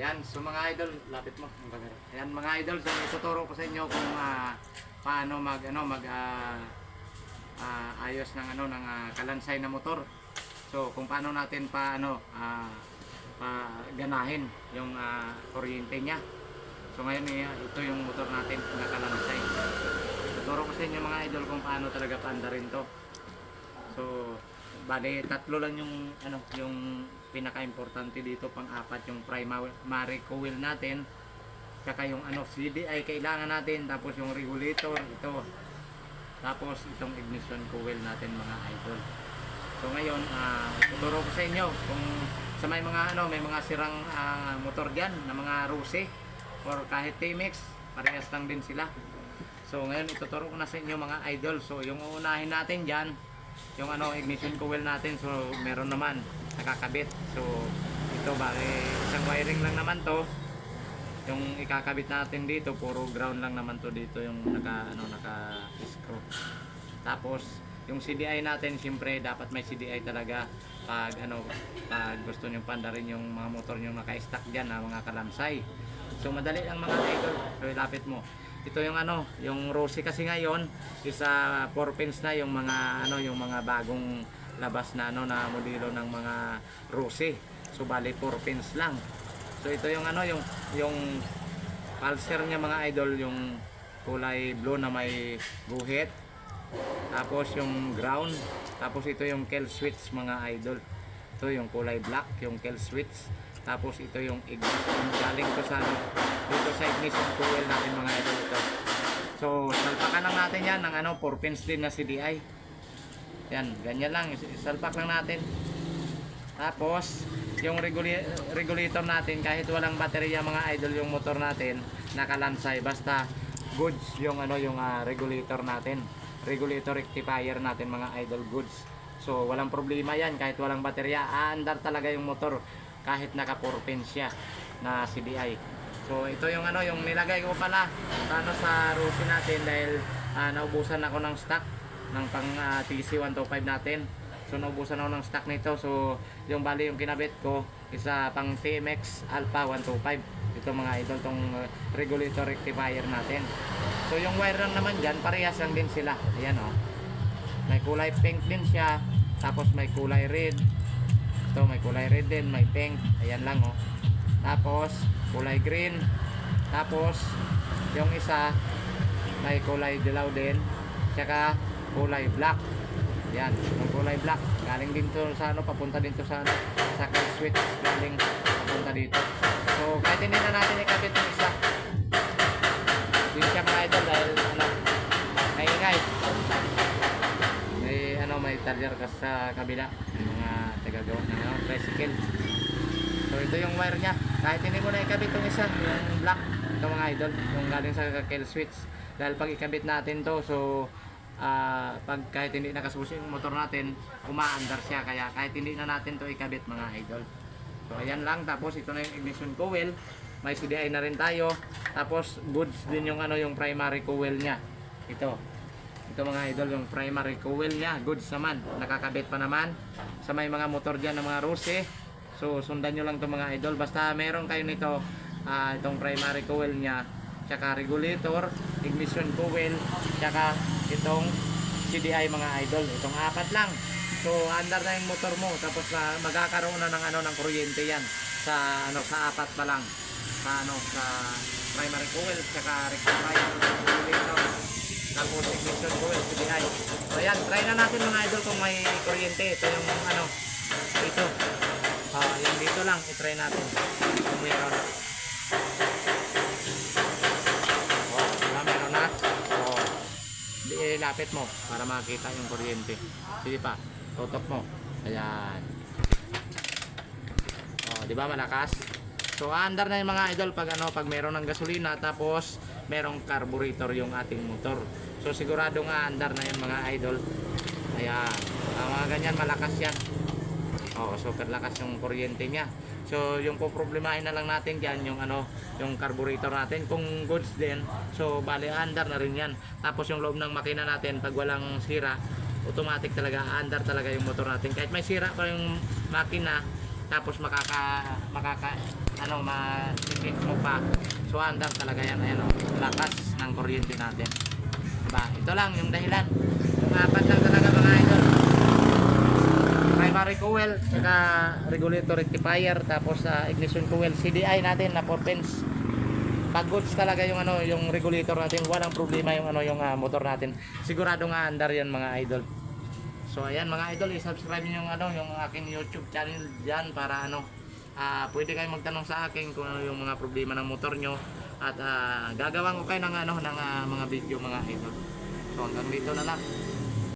Ayan, so mga idol, lapit mo. Ayan mga idol, so ituturo ko sa inyo kung ah, paano mag ano mag ah, ah, ayos ng ano ng ah, kalansay na motor. So kung paano natin pa ano ah, pa ganahin yung ah, kuryente niya. So ngayon eh, ito yung motor natin na kalansay. Tuturo ko sa inyo mga idol kung paano talaga paandarin to. So bali tatlo lang yung ano yung pinaka-importante dito pang-apat yung primary coil natin tsaka yung ano CDI kailangan natin tapos yung regulator ito. Tapos itong ignition coil natin mga idol. So ngayon ah tuturo ko sa inyo kung sa may mga ano may mga sirang ah, motor diyan na mga Ruse or kahit TMX parehas lang din sila. So ngayon ituturo ko na sa inyo mga idol. So yung uunahin natin diyan yung ano ignition coil natin so meron naman nakakabit. So ito bali isang wiring lang naman to. Yung ikakabit natin dito puro ground lang naman to dito yung naka ano naka screw. Tapos yung CDI natin siyempre dapat may CDI talaga pag ano pag gusto niyo pandarin yung mga motor niyo naka-stack diyan na mga kalamsay so madali lang mga idol. So ilapit mo. Ito yung ano yung Rossi kasi ngayon isa 4 pins na yung mga ano yung mga bagong labas na ano na modelo ng mga Rossi so bali 4 pins lang. So ito yung ano yung yung pulser niya mga idol yung kulay blue na may guhit. Tapos yung ground. Tapos ito yung kill switch mga idol. Ito yung kulay black yung kill switch tapos ito yung ignition galing to sa dito sa ignition coil natin mga idol ito. So salpakan lang natin yan ng ano 4 pins din na CDI yan ganyan lang. Salpak lang natin. Tapos yung regula- regulator natin kahit walang baterya mga idol yung motor natin nakalansay. Basta goods yung ano yung ah, regulator natin. Regulator rectifier natin mga idol goods. So walang problema yan kahit walang baterya. Aandar talaga yung motor kahit naka 4 pins siya na CDI so ito yung ano yung nilagay ko pala. Ano sa Rusi natin dahil ah, naubusan ako ng stock ng pang ah, TC125 natin So naubusan ako ng stock nito. So yung bali yung kinabit ko isa pang TMX Alpha 125. Ito mga idol tong uh, regulator rectifier natin. So yung wire lang naman diyan parehas lang din sila. Ayan oh. May kulay pink din siya. Tapos may kulay red. Ito may kulay red din, may pink. Ayan lang oh. Tapos kulay green. Tapos yung isa may kulay dilaw din. Tsaka kulay black. Yan, yung kulay black. Galing din to sa ano, papunta din to sa ano, sa switch. Galing papunta dito. So, kahit hindi na natin ikabit yung isa. Yun siya mga idol dahil ano, maingay. May ano, may tarjar ka sa kabila. Yung mga tagagawa ng ano, tricycle. So, ito yung wire niya. Kahit hindi mo na ikabit yung isa, yung black. Ito mga idol, yung galing sa kill switch. Dahil pag ikabit natin to, so ah, pag kahit hindi nakasusi yung motor natin, umaandar siya. Kaya kahit hindi na natin to ikabit mga idol. So ayan lang, tapos ito na yung ignition coil. May CDI na rin tayo. Tapos goods din yung ano yung primary coil niya. Ito. Ito mga idol, yung primary coil niya, goods naman. Nakakabit pa naman. Sa may mga motor dyan ng mga Rose. So sundan nyo lang to mga idol. Basta meron kayo nito, ah, itong primary coil niya, tsaka regulator, ignition coil, tsaka itong CDI mga idol. Itong apat lang. So andar na yung motor mo tapos na magkakaroon na ng ano ng kuryente yan sa ano sa apat pa lang sa ano sa primary coil tsaka rectifier regulator tapos ignition coil CDI. So yan, try na natin mga idol kung may kuryente. Ito yung ano ito. Ah, yung dito lang i-try natin. Kung meron. Oh, wala meron na. Oh. Di eh, lapit mo para makita yung kuryente. Sige pa, tutok mo. Ayan. Oh, di ba malakas? So andar na yung mga idol pag ano pag meron ng gasolina tapos merong carburetor yung ating motor. So sigurado nga andar na yung mga idol. Ayan. Ang mga ganyan malakas yan. Oo, super lakas yung kuryente niya. So, yung poproblemahin na lang natin diyan yung ano, yung carburetor natin kung goods din. So, bali andar na rin 'yan. Tapos yung loob ng makina natin pag walang sira, automatic talaga andar talaga yung motor natin. Kahit may sira pa yung makina, tapos makaka makaka ano ma-check mo pa so andar talaga yan ayan oh, lakas ng kuryente natin diba ito lang yung dahilan apat talaga mga primary coil saka regulator rectifier tapos sa ignition coil CDI natin na 4 pins. Pag goods talaga yung ano yung regulator natin. Walang problema yung ano yung ah, motor natin. Sigurado nga andar yan mga idol. So ayan mga idol i-subscribe niyo yung ano yung aking YouTube channel diyan para ano ah pwede kayo magtanong sa akin kung ano yung mga problema ng motor nyo at ah, gagawan ko kayo ng ano ng ah, mga video mga idol. So hanggang dito na lang